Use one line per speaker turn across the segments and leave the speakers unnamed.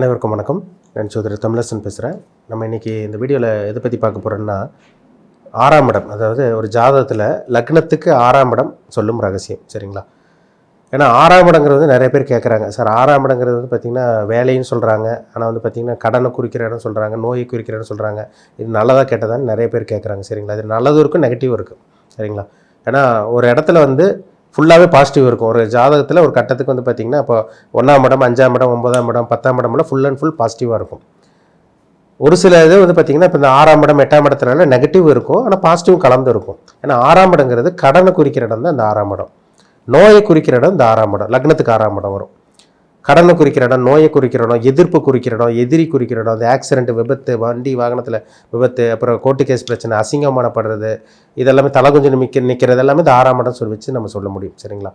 அனைவருக்கும் வணக்கம். நான் சோதரி தமிழசன் பேசுகிறேன் நம்ம இன்றைக்கி இந்த வீடியோவில் எதை பற்றி பார்க்க போகிறோன்னா ஆறாம் இடம் அதாவது ஒரு ஜாதகத்தில் லக்னத்துக்கு ஆறாம் இடம் சொல்லும் ரகசியம் சரிங்களா? ஏன்னா ஆறாம் இடங்கிறது நிறைய பேர் கேட்குறாங்க சார் ஆறாம் இடங்கிறது வந்து பார்த்திங்கன்னா வேலைன்னு சொல்கிறாங்க ஆனால் வந்து பார்த்திங்கன்னா கடனை குறிக்கிற இடம் சொல்கிறாங்க நோயை குறிக்கிற இடம் சொல்கிறாங்க இது நல்லதாக கேட்டதான்னு நிறைய பேர் கேட்குறாங்க சரிங்களா? இது நல்லதும் இருக்கும் நெகட்டிவும் இருக்குது சரிங்களா? ஏன்னா ஒரு இடத்துல வந்து ஃபுல்லாகவே பாசிட்டிவ் இருக்கும். ஒரு ஜாதகத்தில் ஒரு கட்டத்துக்கு வந்து பார்த்திங்கன்னா இப்போ ஒன்றாம் இடம் அஞ்சாம் இடம் ஒன்பதாம் இடம் பத்தாம் இடம்லாம் ஃபுல் அண்ட் ஃபுல் பாசிட்டிவாக இருக்கும். ஒரு சில இது வந்து பார்த்திங்கன்னா இப்போ இந்த ஆறாம் இடம் எட்டாம் இடத்துல நெகட்டிவ் இருக்கும். ஆனால் பாசிட்டிவ் கலந்து இருக்கும். ஏன்னா ஆறாம் இடங்கிறது கடனை குறிக்கிற இடம் தான் இந்த ஆறாம் இடம். நோயை குறிக்கிற இடம் இந்த ஆறாம் இடம். லக்னத்துக்கு ஆறாம் இடம் வரும். கடனை குறிக்கிற இடம் நோயை குறிக்கிற இடம் எதிர்ப்பு குறிக்கிற இடம் எதிரி குறிக்கிற இடம் அந்த ஆக்சிடென்ட் விபத்து வண்டி வாகனத்தில் விபத்து அப்புறம் கோர்ட்டு கேஸ் பிரச்சனை அசிங்கமானப்படுறது இதெல்லாமே தலை கொஞ்சம் நிற்க நிற்கிறது எல்லாமே இந்த ஆறாம் இடம் சொல்லி வச்சு நம்ம சொல்ல முடியும். சரிங்களா?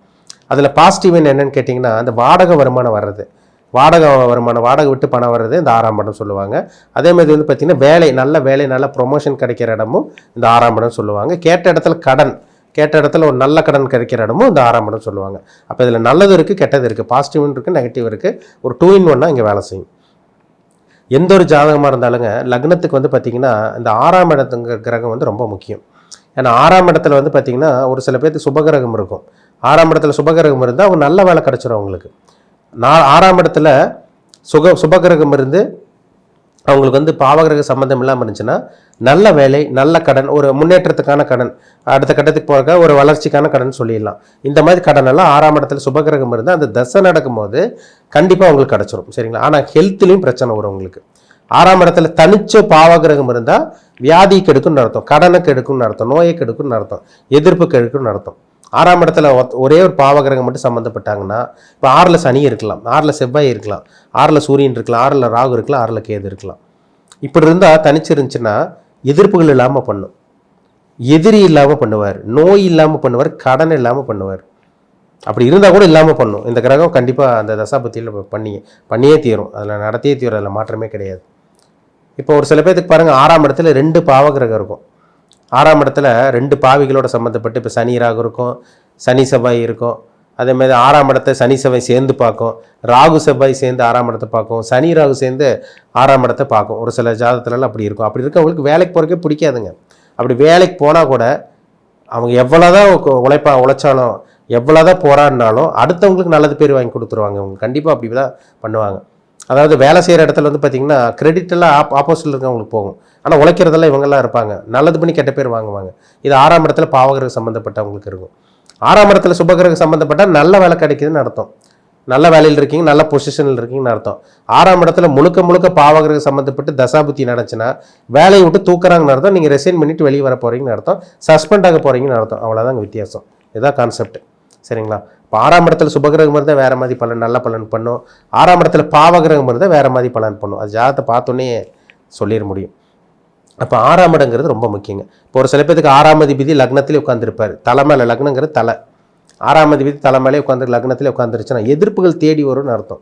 அதில் பாசிட்டிவ் என்னென்னு கேட்டிங்கன்னா அந்த வாடகை வருமானம் வர்றது. வாடகை வருமானம் வாடகை விட்டு பணம் வர்றது இந்த ஆறாம் இடம் சொல்லுவாங்க. அதே மாதிரி வந்து பார்த்திங்கன்னா வேலை நல்ல வேலை நல்ல ப்ரொமோஷன் கிடைக்கிற இடமும் இந்த ஆறாம் இடம் சொல்லுவாங்க. கேட்ட இடத்துல கடன் கேட்ட இடத்துல ஒரு நல்ல கடன் கிடைக்கிற இடமும் இந்த ஆறாம் இடம் சொல்லுவாங்க. அப்போ இதில் நல்லது இருக்குது கெட்டது இருக்குது பாசிட்டிவ் இருக்குது நெகட்டிவ் இருக்குது ஒரு டூ இன் ஒன்னாக இங்கே வேலை செய்யும். எந்த ஒரு ஜாதகமாக இருந்தாலுங்க லக்னத்துக்கு வந்து பார்த்திங்கன்னா இந்த ஆறாம் இடத்துங்கிற கிரகம் வந்து ரொம்ப முக்கியம். ஏன்னா ஆறாம் இடத்துல வந்து பார்த்திங்கன்னா ஒரு சில பேர்த்துக்கு சுபகிரகம் இருக்கும். ஆறாம் இடத்துல சுபகிரகம் இருந்தால் அவங்க நல்ல வேலை கிடச்சிரும் அவங்களுக்கு. நான் ஆறாம் இடத்துல சுக சுபகிரகம் இருந்து அவங்களுக்கு வந்து பாவகிரக சம்மந்தம் இல்லாமல் இருந்துச்சுன்னா நல்ல வேலை நல்ல கடன் ஒரு முன்னேற்றத்துக்கான கடன் அடுத்த கட்டத்துக்கு போகிறக்க ஒரு வளர்ச்சிக்கான கடன் சொல்லிடலாம். இந்த மாதிரி கடன் எல்லாம் ஆறாம் இடத்துல சுபகிரகம் இருந்தால் அந்த தசை நடக்கும்போது கண்டிப்பாக அவங்களுக்கு கிடச்சிரும் சரிங்களா? ஆனால் ஹெல்த்லேயும் பிரச்சனை வரும் உங்களுக்கு. ஆறாம் இடத்துல தனிச்ச பாவகிரகம் இருந்தால் வியாதி கெடுக்கும்னு அர்த்தம் கடனை கெடுக்கும்னு அர்த்தம் நோயை கெடுக்கும்னு அர்த்தம் எதிர்ப்பு கெடுக்கும்னு அர்த்தம். ஆறாம் இடத்துல ஒத்- ஒரே ஒரு பாவகிரகம் மட்டும் சம்மந்தப்பட்டாங்கன்னா இப்போ ஆறில் சனி இருக்கலாம் ஆறில் செவ்வாய் இருக்கலாம் ஆறில் சூரியன் இருக்கலாம் ஆறில் ராகு இருக்கலாம் ஆறில் கேது இருக்கலாம். இப்படி இருந்தால் தனிச்சு இருந்துச்சுன்னா எதிர்ப்புகள் இல்லாமல் பண்ணும். எதிரி இல்லாமல் பண்ணுவார் நோய் இல்லாமல் பண்ணுவார் கடன் இல்லாமல் பண்ணுவார். அப்படி இருந்தால் கூட இல்லாமல் பண்ணும். இந்த கிரகம் கண்டிப்பாக அந்த தசாபத்தியில் பண்ணி பண்ணியே தீரும். அதில் நடத்தியே தீரும் அதில் மாற்றமே கிடையாது. இப்போ ஒரு சில பேர்த்துக்கு பாருங்கள் ஆறாம் இடத்துல ரெண்டு பாவகிரகம் இருக்கும். ஆறாம் இடத்துல ரெண்டு பாவிகளோட சம்மந்தப்பட்டு இப்போ சனி ராகு இருக்கும். சனி செவ்வாய் இருக்கும். அதே மாதிரி ஆறாம் இடத்தை சனி செவ்வாய் சேர்ந்து பார்க்கும். ராகு செவ்வாய் சேர்ந்து ஆறாம் இடத்தை பார்க்கும். சனி ராகு சேர்ந்து ஆறாம் இடத்தை பார்க்கும். ஒரு சில ஜாதகத்துலலாம் அப்படி இருக்கும். அப்படி இருக்கவங்களுக்கு வேலைக்கு போகிறக்கே பிடிக்காதுங்க. அப்படி வேலைக்கு போனால் கூட அவங்க எவ்வளோதான் உழைப்பா உழைச்சாலும் எவ்வளோதான் போராடினாலும் அடுத்தவங்களுக்கு நல்லது பேர் வாங்கி கொடுத்துருவாங்க. அவங்க கண்டிப்பாக அப்படி தான் பண்ணுவாங்க. அதாவது வேலை செய்கிற இடத்துல வந்து பார்த்தீங்கன்னா கிரெடிட் எல்லாம் ஆப் ஆப்போசிட்டில் இருக்கவங்களுக்கு போகும். ஆனால் உழைக்கிறதெல்லாம் இவங்கெல்லாம் இருப்பாங்க. நல்லது பண்ணி கெட்ட பேர் வாங்குவாங்க. இது ஆறாம் இடத்துல பாவகிரக சம்மந்தப்பட்டவங்களுக்கு இருக்கும். ஆறாம் இடத்துல சுபகிரக சம்மந்தப்பட்டால் நல்ல வேலை கிடைக்குதுன்னு அர்த்தம். நல்ல வேலையில் இருக்கீங்க நல்ல பொசிஷனில் இருக்கீங்கன்னு அர்த்தம். ஆறாம் இடத்துல முழுக்க முழுக்க பாவகிரக சம்மந்தப்பட்டு தசாபுத்தி நடந்துச்சுன்னா வேலையை விட்டு தூக்குறாங்கன்னு அர்த்தம். நீங்கள் ரெசைன் பண்ணிட்டு வெளியே வர போகிறீங்கன்னு அர்த்தம். சஸ்பெண்ட் ஆக போகிறீங்கன்னு அர்த்தம். அவ்வளோதாங்க வித்தியாசம். இதுதான் கான்செப்ட் சரிங்களா? இப்போ ஆறாம் இடத்துல சுபகிரகம் இருந்தால் வேறு மாதிரி பலன் நல்ல பலன் பண்ணும். ஆறாம் இடத்துல பாவகிரகம் இருந்தால் வேறு மாதிரி பலன் பண்ணும். அது ஜாதகத்தை பார்த்தோன்னே சொல்லிட முடியும். அப்போ ஆறாம் இடங்கிறது ரொம்ப முக்கியங்க. இப்போ ஒரு சில பேருக்கு ஆறாம் அதிபதி லக்னத்திலே உட்காந்துருப்பார் தலை மேலே லக்னங்கிறது தலை. ஆறாம் அதிபதி தலை மேலே உட்காந்து லக்னத்திலே உட்காந்துருச்சுன்னா எதிர்ப்புகள் தேடி வரும்னு அர்த்தம்.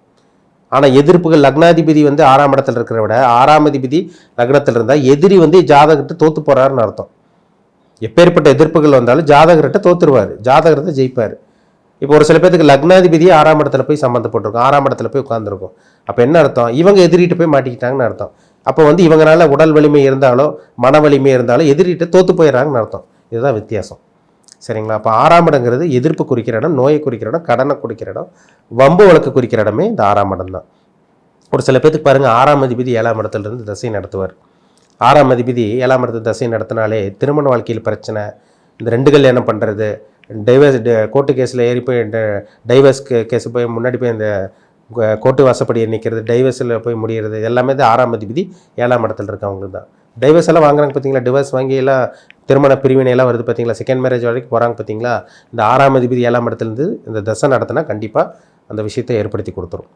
ஆனால் எதிர்ப்புகள் லக்னாதிபதி வந்து ஆறாம் இடத்துல இருக்கிற விட ஆறாம் அதிபதி லக்னத்தில் இருந்தால் எதிரி வந்து ஜாதகத்தை தோற்று போகிறாருன்னு அர்த்தம். எப்பேற்பட்ட எதிர்ப்புகள் வந்தாலும் ஜாதகர்கிட்ட தோத்துருவார். ஜாதகத்தை ஜெயிப்பார். இப்போ ஒரு சில பேருக்கு லக்னாதிபதி ஆறாம் இடத்துல போய் சம்மந்தப்பட்டிருக்கும். ஆறாம் இடத்துல போய் உட்காந்துருக்கும் அப்போ என்ன அர்த்தம்? இவங்க எதிரிட்டு போய் மாட்டிக்கிட்டாங்கன்னு அர்த்தம். அப்போ வந்து இவங்களால உடல் வலிமை இருந்தாலோ மன வலிமை இருந்தாலோ எதிரிட்டு தோற்று போயிடறாங்கன்னு அர்த்தம். இதுதான் வித்தியாசம். சரிங்களா? அப்போ ஆறாம் இடங்கிறது எதிர்ப்பு குறிக்கிற இடம் நோயை குறிக்கிற இடம் கடனை குறிக்கிற இடம் வம்பு வழக்கு குறிக்கிற இடமே இந்த ஆறாம் இடம் தான் ஒரு சில பேத்துக்கு பாருங்கள் ஆறாம் அதிபதி ஏழாம் இடத்துலேருந்து தசை நடத்துவார். ஆறாம் அதிபதி ஏழாம் இடத்து தசை நடத்தினாலே திருமண வாழ்க்கையில் பிரச்சனை இந்த ரெண்டு கல்யாணம் பண்ணுறது டைவர்ஸ் கோர்ட்டு கேஸில் ஏறி போய் டைவர்ஸ் கேஸ் போய் முன்னாடி போய் அந்த கோர்ட்டு வாசப்படி நிற்கிறது டைவர்ஸில் போய் முடிகிறது எல்லாமே தான் ஆறாம் அதிபதி ஏழாம் இடத்துல இருக்கவங்களுக்கு தான். டைவர்ஸ் எல்லாம் வாங்குறாங்க பார்த்தீங்களா டிவர்ஸ் வாங்கி எல்லாம் திருமண பிரிவினையெல்லாம் வருது பார்த்தீங்களா செகண்ட் மேரேஜ் வரைக்கும் போகிறாங்க பார்த்தீங்களா இந்த ஆறாம் அதிபதி ஏழாம் இடத்துலேருந்து இந்த தசை நடத்தினா கண்டிப்பாக அந்த விஷயத்தை ஏற்படுத்தி கொடுத்துரும்.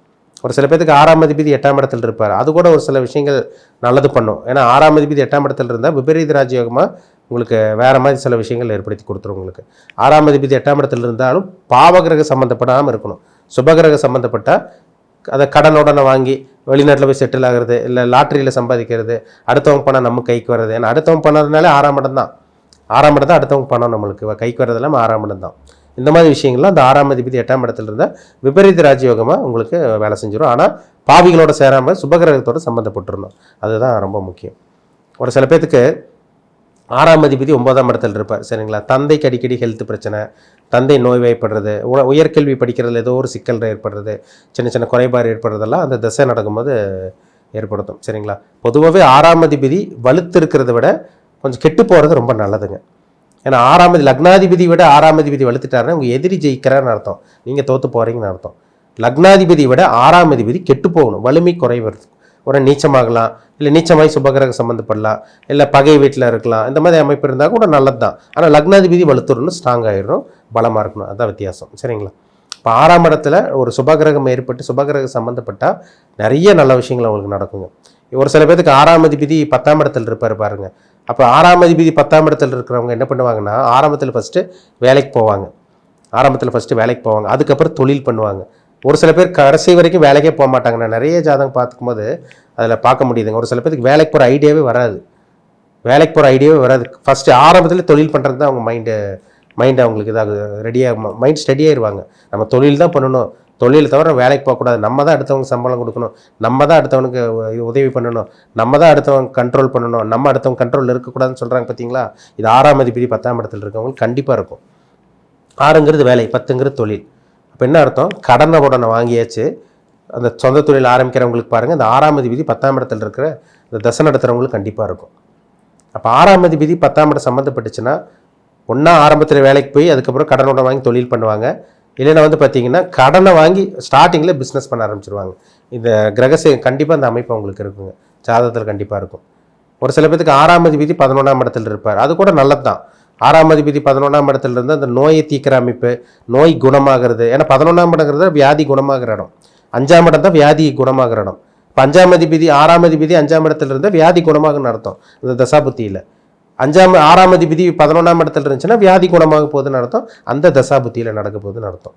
ஒரு சில பேத்துக்கு ஆறாம் அதிபதி எட்டாம் இடத்துல இருப்பார். அது கூட ஒரு சில விஷயங்கள் நல்லது பண்ணும். ஏன்னா ஆறாம் அதிபதி எட்டாம் இடத்துல இருந்தால் விபரீத ராஜயோகமாக உங்களுக்கு வேறு மாதிரி சில விஷயங்கள் ஏற்படுத்தி கொடுத்துரும் உங்களுக்கு. ஆறாம் அதிபதி எட்டாம் இடத்துல இருந்தாலும் பாவகிரக சம்மந்தப்படாமல் இருக்கணும். சுபகிரக சம்மந்தப்பட்டால் அதை கடனுடனே வாங்கி வெளிநாட்டில் போய் செட்டில் ஆகிறது இல்லை லாட்டரியில் சம்பாதிக்கிறது அடுத்தவங்க பணம் நம்ம கைக்கு வர்றது. ஏன்னா அடுத்தவங்க பண்ணதுனாலே ஆறாம் இடம் தான். ஆறாம் இடம் தான் அடுத்தவங்க பணம் நம்மளுக்கு. கைக்கு வர்றது எல்லாமே ஆறாம் இடம் தான். இந்த மாதிரி விஷயங்கள்லாம் அந்த ஆறாம் அதிபதி எட்டாம் இடத்துல இருந்தால் விபரீத ராஜயோகமாக உங்களுக்கு வேலை செஞ்சிடும் ஆனால் பாவிகளோட சேராமல் சுபகிரகத்தோடு சம்மந்தப்பட்டிருந்தோம் அதுதான் ரொம்ப முக்கியம். ஒரு சில பேர்த்துக்கு ஆறாம் அதிபதி ஒன்பதாம் இடத்துல இருப்பார் சரிங்களா? தந்தைக்கு அடிக்கடி ஹெல்த் பிரச்சனை தந்தை நோய்வாய்ப்படுறது உ- உயர்கல்வி படிக்கிறதுல ஏதோ ஒரு சிக்கல் ஏற்படுறது சின்ன சின்ன குறைபாடு ஏற்படுறதெல்லாம் அந்த திசை நடக்கும்போது ஏற்படுத்தும் சரிங்களா? பொதுவாகவே ஆறாம் அதிபதி வலுத்து இருக்கிறத விட கொஞ்சம் கெட்டு போகிறது ரொம்ப நல்லதுங்க. ஏன்னா ஆறாம் லக்னாதிபதி விட ஆறாம் அதிபதி வலுத்துட்டாருன்னா உங்கள் எதிரி ஜெயிக்கிறான்னு அர்த்தம். நீங்கள் தோற்று போகிறீங்கன்னு அர்த்தம். லக்னாதிபதி விட ஆறாம் அதிபதி கெட்டு போகணும் வலிமை குறைவது ஒரு நீச்சமாகலாம் இல்லை நீச்சமாய் சுபகிரக சம்மந்தப்படலாம் இல்லை பகை வீட்டில் இருக்கலாம் இந்த மாதிரி அமைப்பு இருந்தால் கூட நல்லது தான் ஆனால் லக்னாதிபதி வலுத்துறணும் ஸ்ட்ராங் ஆகிடும் பலமாக இருக்கணும் அதுதான் வித்தியாசம். சரிங்களா? இப்போ ஆறாம் இடத்துல ஒரு சுபகிரகம் ஏற்பட்டு சுபகிரகம் சம்மந்தப்பட்டால் நிறைய நல்ல விஷயங்கள் அவங்களுக்கு நடக்குங்க. ஒரு சில பேருக்கு ஆறாம் அதிபதி பத்தாம் இடத்துல இருப்பார் பாருங்க. அப்போ ஆறாம் அதிபதி பத்தாம் இடத்துல இருக்கிறவங்க என்ன பண்ணுவாங்கன்னா ஆரம்பத்தில் ஃபஸ்ட்டு வேலைக்கு போவாங்க. ஆரம்பத்தில் ஃபஸ்ட்டு வேலைக்கு போவாங்க. அதுக்கப்புறம் தொழில் பண்ணுவாங்க. ஒரு சில பேர் கடைசி வரைக்கும் வேலைக்கே போக மாட்டாங்க. நான் நிறைய ஜாதகம் பார்த்துக்கும்போது அதில் பார்க்க முடியுதுங்க. ஒரு சில பேருக்கு வேலைக்கு போகிற ஐடியாவே வராது. வேலைக்கு போகிற ஐடியாவே வராது. ஃபஸ்ட்டு ஆரம்பத்தில் தொழில் பண்ணுறது தான் அவங்க மைண்டு மைண்ட் அவங்களுக்கு இதாக ரெடியாக மைண்ட் ஸ்டடியாகிருவாங்க நம்ம தொழில் தான் பண்ணணும். தொழில் தவிர வேலைக்கு போகக்கூடாது நம்ம தான் அடுத்தவங்க சம்பளம் கொடுக்கணும். நம்ம தான் அடுத்தவனுக்கு உதவி பண்ணணும். நம்ம தான் அடுத்தவங்க கண்ட்ரோல் பண்ணணும். நம்ம அடுத்தவங்க கண்ட்ரோலில் இருக்கக்கூடாதுன்னு சொல்கிறாங்க பார்த்தீங்களா இது ஆறாம் அதிபதி பத்தாம் இடத்துல இருக்கவங்களுக்கு கண்டிப்பாக இருக்கும். ஆறுங்கிறது வேலை பத்துங்கிறது தொழில். அப்போ என்ன அர்த்தம்? கடனை உடனே வாங்கியாச்சு. அந்த சொந்த தொழில் ஆரம்பிக்கிறவங்களுக்கு பாருங்கள் இந்த ஆறாம் விதி பத்தாம் இடத்துல இருக்கிற இந்த தசை நடத்துகிறவங்களுக்கு கண்டிப்பாக இருக்கும். அப்போ ஆறாம் விதி பத்தாம் இடம் சம்மந்தப்பட்டுச்சுன்னா ஒன்றா ஆரம்பத்தில் வேலைக்கு போய் அதுக்கப்புறம் கடனோட வாங்கி தொழில் பண்ணுவாங்க. இல்லைன்னா வந்து பார்த்தீங்கன்னா கடனை வாங்கி ஸ்டார்டிங்கில் பிஸ்னஸ் பண்ண ஆரம்பிச்சிருவாங்க. இந்த கிரகசே கண்டிப்பாக அந்த அமைப்பு அவங்களுக்கு இருக்குங்க. ஜாதகத்தில் கண்டிப்பாக இருக்கும். ஒரு சில பேத்துக்கு ஆறாம் அதிபதி பதினொன்றாம் இடத்துல இருப்பார். அது கூட நல்லது தான் ஆறாம் அதிபதி பதினொன்றாம் இடத்துல இருந்து அந்த நோயை தீக்கிற அமைப்பு நோய் குணமாகிறது ஏன்னா பதினொன்றாம் இடங்கிறது வியாதி குணமாகிற இடம். அஞ்சாம் இடம் தான் வியாதி குணமாகிற இடம் இப்போ அஞ்சாம் அதிபதி ஆறாம் அதிபதி அஞ்சாம் இடத்துல இருந்தால் வியாதி குணமாகன்னு அர்த்தம். இந்த தசாபுத்தியில். அஞ்சாம் ஆறாம் அதிபதி பதினொன்றாம் இடத்துல இருந்துச்சுன்னா வியாதி குணமாக போகுதுன்னு அர்த்தம். அந்த தசாபுத்தியில் நடக்க போகுதுன்னு அர்த்தம்.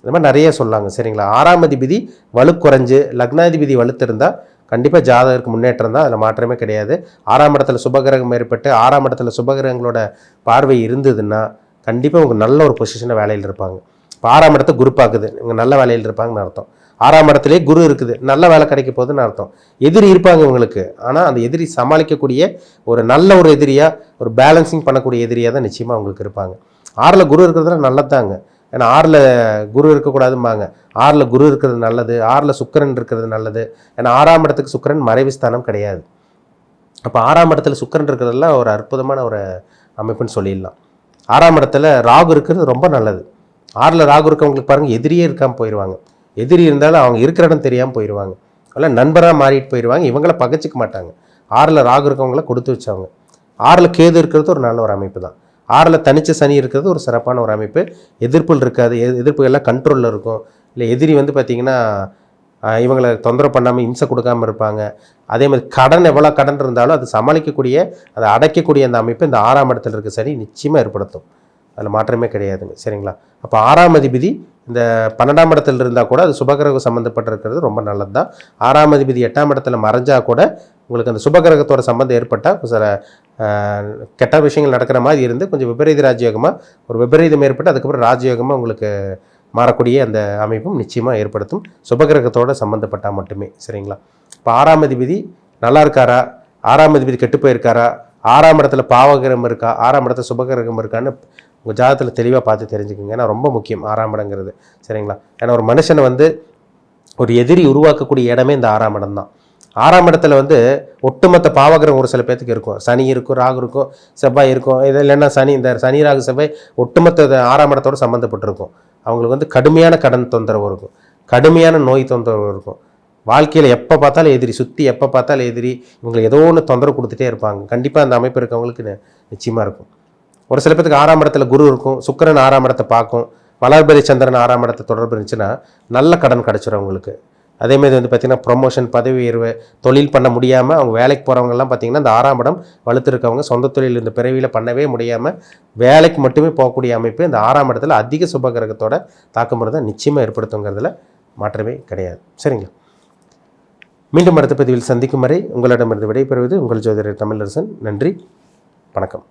இந்த மாதிரி நிறைய சொல்லாங்க. சரிங்களா? ஆறாம் அதிபதி வலு குறைஞ்சு லக்னாதிபதி வலுத்திருந்தால் கண்டிப்பாக ஜாதகருக்கு முன்னேற்றம் தான். அதில் மாற்றமே கிடையாது. ஆறாம் இடத்துல சுபகிரகம் ஏற்பட்டு ஆறாம் இடத்துல சுபகிரகங்களோட பார்வை இருந்ததுன்னா கண்டிப்பாக அவங்க நல்ல ஒரு பொசிஷனில் வேலையில் இருப்பாங்க. இப்போ ஆறாம் இடத்த குரூப் பார்க்குது இவங்க நல்ல வேலையில் இருப்பாங்கன்னு அர்த்தம். ஆறாம் இடத்துலேயே குரு இருக்குது. நல்ல வேலை கிடைக்க போகுதுன்னு அர்த்தம். எதிரி இருப்பாங்க இவங்களுக்கு. ஆனால் அந்த எதிரி சமாளிக்கக்கூடிய ஒரு நல்ல ஒரு எதிரியாக ஒரு பேலன்சிங் பண்ணக்கூடிய எதிரியாக தான் நிச்சயமாக அவங்களுக்கு இருப்பாங்க. ஆறில் குரு இருக்கிறதுல நல்லதாங்க ஏன்னா ஆறில் குரு இருக்கக்கூடாதும்பாங்க. ஆறில் குரு இருக்கிறது நல்லது ஆறில் சுக்கரன் இருக்கிறது நல்லது. ஏன்னா ஆறாம் இடத்துக்கு சுக்கிரன் மறைவு ஸ்தானம் கிடையாது. அப்போ ஆறாம் இடத்துல சுக்கிரன் இருக்கிறதெல்லாம் ஒரு அற்புதமான ஒரு அமைப்புன்னு சொல்லிடலாம். ஆறாம் இடத்துல ராகு இருக்கிறது ரொம்ப நல்லது. ஆறில் ராகு இருக்கவங்களுக்கு பாருங்கள் எதிரியே இருக்காமல் போயிடுவாங்க எதிரி இருந்தாலும் அவங்க இருக்கிற இடம் தெரியாமல் போயிடுவாங்க அதெல்லாம் நண்பராக மாறிட்டு போயிடுவாங்க இவங்கள பகைச்சிக்க மாட்டாங்க. ஆறில் ராகு இருக்கவங்கள கொடுத்து வச்சவங்க. ஆறில் கேது இருக்கிறது ஒரு நல்ல ஒரு அமைப்பு தான். ஆறில் தனிச்ச சனி இருக்கிறது ஒரு சிறப்பான ஒரு அமைப்பு. எதிர்ப்புகள் இருக்காது. எ- எல்லாம் கண்ட்ரோலில் இருக்கும். இல்லை எதிரி வந்து பார்த்திங்கன்னா இவங்களை தொந்தரவு பண்ணாமல் இம்சை கொடுக்காம இருப்பாங்க. அதே மாதிரி கடன் எவ்வளோ கடன் இருந்தாலும் அது சமாளிக்கக்கூடிய அதை அடைக்கக்கூடிய அந்த அமைப்பு இந்த ஆறாம் இடத்துல இருக்க சனி நிச்சயமாக ஏற்படுத்தும். அதில் மாற்றமே கிடையாதுங்க. சரிங்களா? அப்போ ஆறாம் அதிபதி இந்த பன்னெண்டாம் இடத்துல இருந்தால் கூட அது சுபகிரகம் சம்மந்தப்பட்டிருக்கிறது ரொம்ப நல்லது தான் ஆறாம் அதிபதி எட்டாம் இடத்துல மறைஞ்சா கூட உங்களுக்கு அந்த சுபகிரகத்தோட சம்மந்தம் ஏற்பட்டால் சில கெட்ட விஷயங்கள் நடக்கிற மாதிரி இருந்து கொஞ்சம் விபரீத ராஜயோகமாக ஒரு விபரீதம் ஏற்பட்டு அதுக்கப்புறம் ராஜயோகமாக உங்களுக்கு மாறக்கூடிய அந்த அமைப்பும் நிச்சயமாக ஏற்படுத்தும். சுபகிரகத்தோட சம்மந்தப்பட்டால் மட்டுமே சரிங்களா? இப்போ ஆறாம் அதிபதி நல்லா இருக்காரா? ஆறாம் அதிபதி கெட்டு போயிருக்காரா? ஆறாம் இடத்துல பாவகிரகம் இருக்கா? ஆறாம் இடத்துல சுபகிரகம் இருக்கான்னு உங்கள் ஜாதகத்தில் தெளிவாக பார்த்து தெரிஞ்சுக்கோங்க. ஏன்னா ரொம்ப முக்கியம். ஆறாம் இடங்கிறது. சரிங்களா? ஏன்னா ஒரு மனுஷனை வந்து ஒரு எதிரி உருவாக்கக்கூடிய இடமே இந்த ஆறாம் இடம் தான். ஆறாம் இடத்துல வந்து ஒட்டுமொத்த பாவகிரகம் ஒரு சில பேர்த்துக்கு இருக்கும். சனி இருக்கும் ராகு இருக்கும் செவ்வாய் இருக்கும். இது இல்லைன்னா சனி இந்த சனி ராகு செவ்வாய் ஒட்டுமொத்த ஆறாம் இடத்தோடு சம்மந்தப்பட்டிருக்கும் அவங்களுக்கு வந்து கடுமையான கடன் தொந்தரவு இருக்கும். கடுமையான நோய் தொந்தரவு இருக்கும். வாழ்க்கையில் எப்போ பார்த்தாலும் எதிரி சுற்றி எப்போ பார்த்தாலும் எதிரி இவங்களுக்கு ஏதோ ஒன்று தொந்தரவு கொடுத்துட்டே இருப்பாங்க. கண்டிப்பாக அந்த அமைப்பு இருக்கவங்களுக்கு நிச்சயமாக இருக்கும். ஒரு சில பேத்துக்கு ஆறாம் இடத்துல குரு இருக்கும் சுக்கிரன் ஆறாம் இடத்தை பார்க்கும் வளர்பெரி சந்திரன் ஆறாம் இடத்தை தொடர்பு இருந்துச்சுன்னா நல்ல கடன் கிடச்சிரும் அவங்களுக்கு. அதேமாதிரி வந்து பார்த்திங்கன்னா ப்ரொமோஷன் பதவி உயர்வு தொழில் பண்ண முடியாமல் அவங்க வேலைக்கு போகிறவங்கலாம் பார்த்திங்கன்னா இந்த ஆறாம் இடம் வலுத்திருக்கவங்க சொந்த தொழில் இந்த பிறவியில் பண்ணவே முடியாமல் வேலைக்கு மட்டுமே போகக்கூடிய அமைப்பு இந்த ஆறாம் இடத்துல அதிக சுபகிரகத்தோட தாக்கம் இருந்தால் நிச்சயமாக ஏற்படுத்துங்கிறதுல மாற்றமே கிடையாது. சரிங்களா மீண்டும் அடுத்த பதிவில் சந்திக்கும் வரை உங்களிடமிருந்து விடைபெறுவது உங்கள் ஜோதிடர் தமிழரசன். நன்றி. வணக்கம்.